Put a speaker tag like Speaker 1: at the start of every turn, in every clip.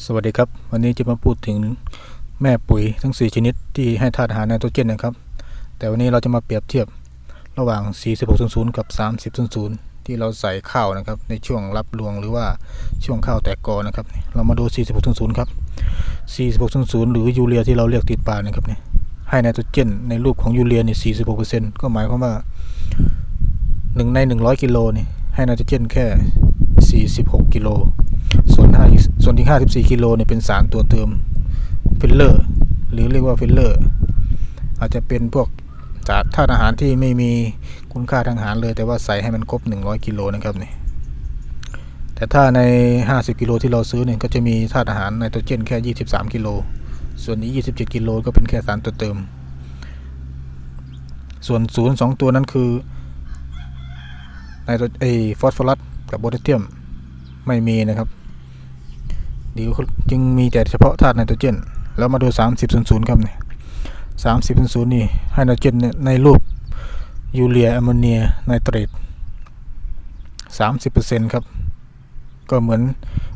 Speaker 1: สวัสดีครับ วันนี้จะมาพูดถึงแม่ปุ๋ยทั้ง 4 ชนิดที่ให้ธาตุอาหารไนโตรเจนนะครับ แต่วันนี้เราจะมาเปรียบเทียบระหว่าง 4600 กับ 3000 ที่เราใส่ข้าวนะครับ ในช่วงรับรวงหรือว่าช่วงข้าวแตกกอนะครับ เรามาดู 4600 ครับ 4600 หรือยูเรียที่เราเรียกติดปากนะครับเนี่ยให้ไนโตรเจนในรูปของยูเรียเนี่ย46%ก็หมายความว่า 1 ใน 100 กิโลนี่ให้ไนโตรเจนแค่ 46 กิโล ส่วนส่วนที่54กิโลเนี่ยเป็นสารตัวเติมฟิลเลอร์ หรือเรียกว่าฟิลเลอร์ อาจจะเป็นพวกสารธาตุอาหารที่ไม่มีคุณค่าทางอาหารเลย แต่ว่าใส่ให้มันครบ 100 กิโลนะครับนี่แต่ถ้าใน 50 กิโลที่เราซื้อเนี่ยก็จะมีธาตุอาหารไนโตรเจนแค่ 23 กิโล ส่วนนี้ 27 กิโลก็เป็นแค่สารตัวเติม ส่วนศูนย์สองตัวนั้นคือไนโตรไอฟอสฟอรัสกับโพแทสเซียม ไม่มีนะครับเดี๋ยวจึงมีแต่เฉพาะธาตุไนโตรเจน แล้วมาดู 3000ครับเนี่ย3000นี่ให้ไนโตรเจนในรูปยูเรียแอมโมเนียไนเตรต30%ครับ ก็เหมือน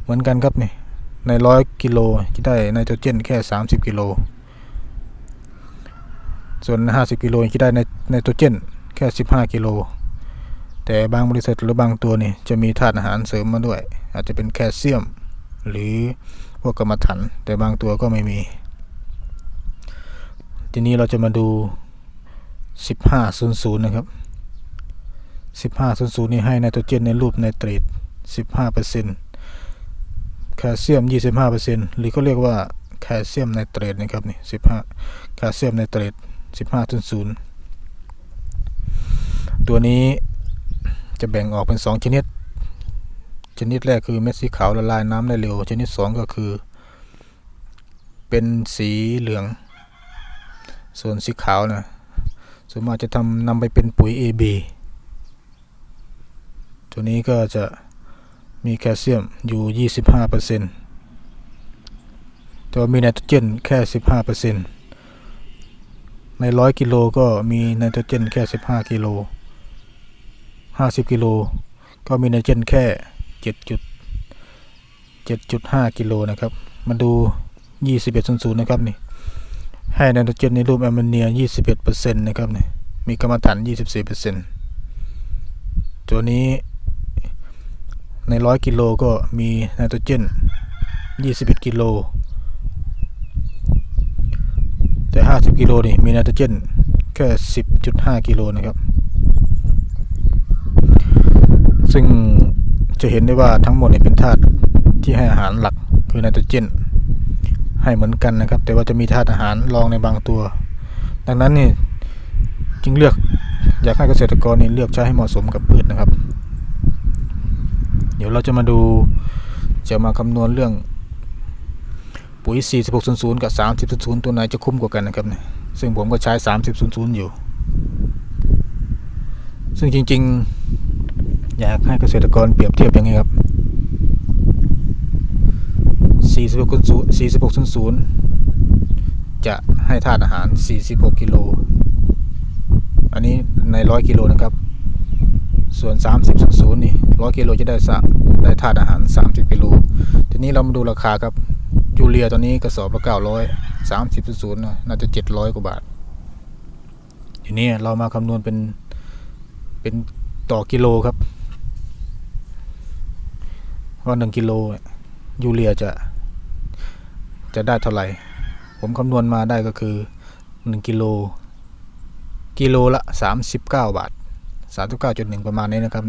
Speaker 1: เหมือนกันครับนี่ในร้อยกิโลจะได้ไนโตรเจนแค่30กิโล ส่วน50กิโลจะได้ไนโตรเจนแค่15กิโล แต่บางบริษัทหรือบางตัวนี่จะมีธาตุอาหารเสริมมาด้วย อาจจะเป็นแคลเซียม หรือพวกกรรมฐานแต่บางตัวก็ไม่มี ทีนี้เราจะมาดู 1500 นะครับ 1500 นี่ให้ไนโตรเจนในรูปไนเตรต15%แคลเซียม 25%หรือก็เรียกว่าแคลเซียมไนเตรตนะครับนี่15แคลเซียมไนเตรต15.0ตัวนี้ จะแบ่งออกเป็น 2 ชนิด ชนิดแรกคือเม็ดสีขาวละลายน้ำได้เร็ว ชนิด 2 ก็คือ เป็นสีเหลือง ส่วนสีขาวนะส่วนมากจะทำนำไปเป็นปุ๋ย AB ตัวนี้ก็จะมีแคลเซียมอยู่ 25%แต่ว่ามีไนโตรเจนแค่ 15%ใน 100 กิโลก็มีไนโตรเจนแค่ 15 กิโล 50 กิโล ก็มีไนโตรเจนแค่7.7.5 กิโลนะครับ มาดู 2100 นะครับนี่ ให้ไนโตรเจนในรูปแอมโมเนีย 21%นะครับนี่ มีกรรมฐาน 24%ตัวนี้ใน 100 กิโลก็มีไนโตรเจน 21 กิโล แต่ 50 กิโลนี่ มีไนโตรเจนแค่ 10.5 กิโลนะครับ ซึ่งจะเห็นได้ว่าทั้งหมดเนี่ยเป็นธาตุที่ให้อาหารหลักคือไนโตรเจน ให้เหมือนกันนะครับ แต่ว่าจะมีธาตุอาหารรองในบางตัว ดังนั้นนี่จึงเลือกอยากให้เกษตรกรนี่เลือกใช้ให้เหมาะสมกับพืชนะครับ เดี๋ยวเราจะมาดูจะมาคำนวณเรื่องปุ๋ย 4600 กับ 3000 ตัวไหนจะคุ้มกว่ากันนะครับเนี่ยซึ่งผมก็ใช้ 3000 อยู่ ซึ่งจริง ๆ อยากให้เกษตรกรเปรียบเทียบอย่างนี้ครับ 46.4600 จะให้ธาตุอาหาร 46 กิโล อันนี้ใน 100 กิโลนะครับ ส่วน30นี่ 100 กิโลจะได้สะได้ธาตุอาหาร 30 กิโล ทีนี้เรามาดูราคาครับ ยูเรียตอนนี้กระสอบละ 900 30 0น่าจะ 700 กว่าบาททีนี้เรามาคำนวณเป็นเป็นต่อกิโลครับ ว่า1กิโลยูเรียจะ จะได้เท่าไหร่ ผมคำนวณมาได้ก็คือ1กิโลกิโลละ39บาท39.1ประมาณนี้นะครับ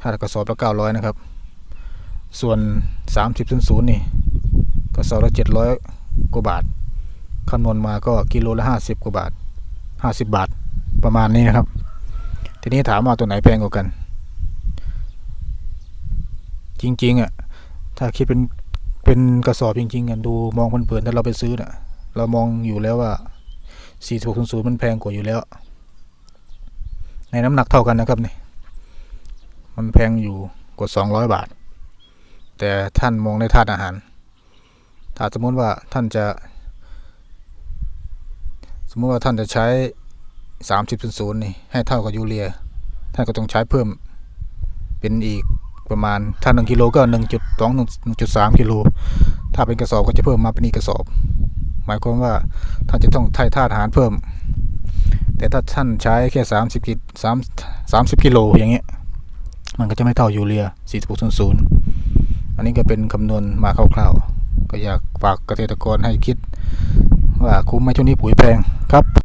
Speaker 1: ถ้ากระสอบละ900นะครับ ส่วน30 0นี่กระสอบละ700กว่าบาทคำนวณมาก็กิโลละ50กว่าบาท50บาทประมาณนี้นะครับ ทีนี้ถามว่าตัวไหนแพงกว่ากัน จริง ๆ อะ ถ้าคิดเป็นเป็นกระสอบจริงๆอะดูมองเพลินๆถ้าเราไปซื้อน่ะ เรามองอยู่แล้วว่า4600มันแพงกว่าอยู่แล้ว ในน้ำหนักเท่ากันนะครับนี่มันแพงอยู่กว่า200บาท แต่ท่านมองในธาตุอาหาร ถ้าสมมติว่าท่านจะ สมมติว่าท่านจะใช้30.0นี่ให้เท่ากับยูเรีย ท่านก็ต้องใช้เพิ่มเป็นอีก ประมาณถ้าหนึ่งกิโลก็หนึ่งจุดสองหนึ่งจุดสามกิโลถ้าเป็นกระสอบก็จะเพิ่มมาเป็นอีกกระสอบ หมายความว่าท่านจะต้องไถ่ธาตุอาหารเพิ่ม แต่ถ้าท่านใช้แค่สามสิบกิสามสามสิบกิโลอย่างเงี้ยมันก็จะไม่เท่ายูเรีย4600 อันนี้ก็เป็นคำนวณมาคร่าวๆ ก็อยากฝากเกษตรกรให้คิด ว่าคุ้มไหมช่วงนี้ปุ๋ยแพงครับ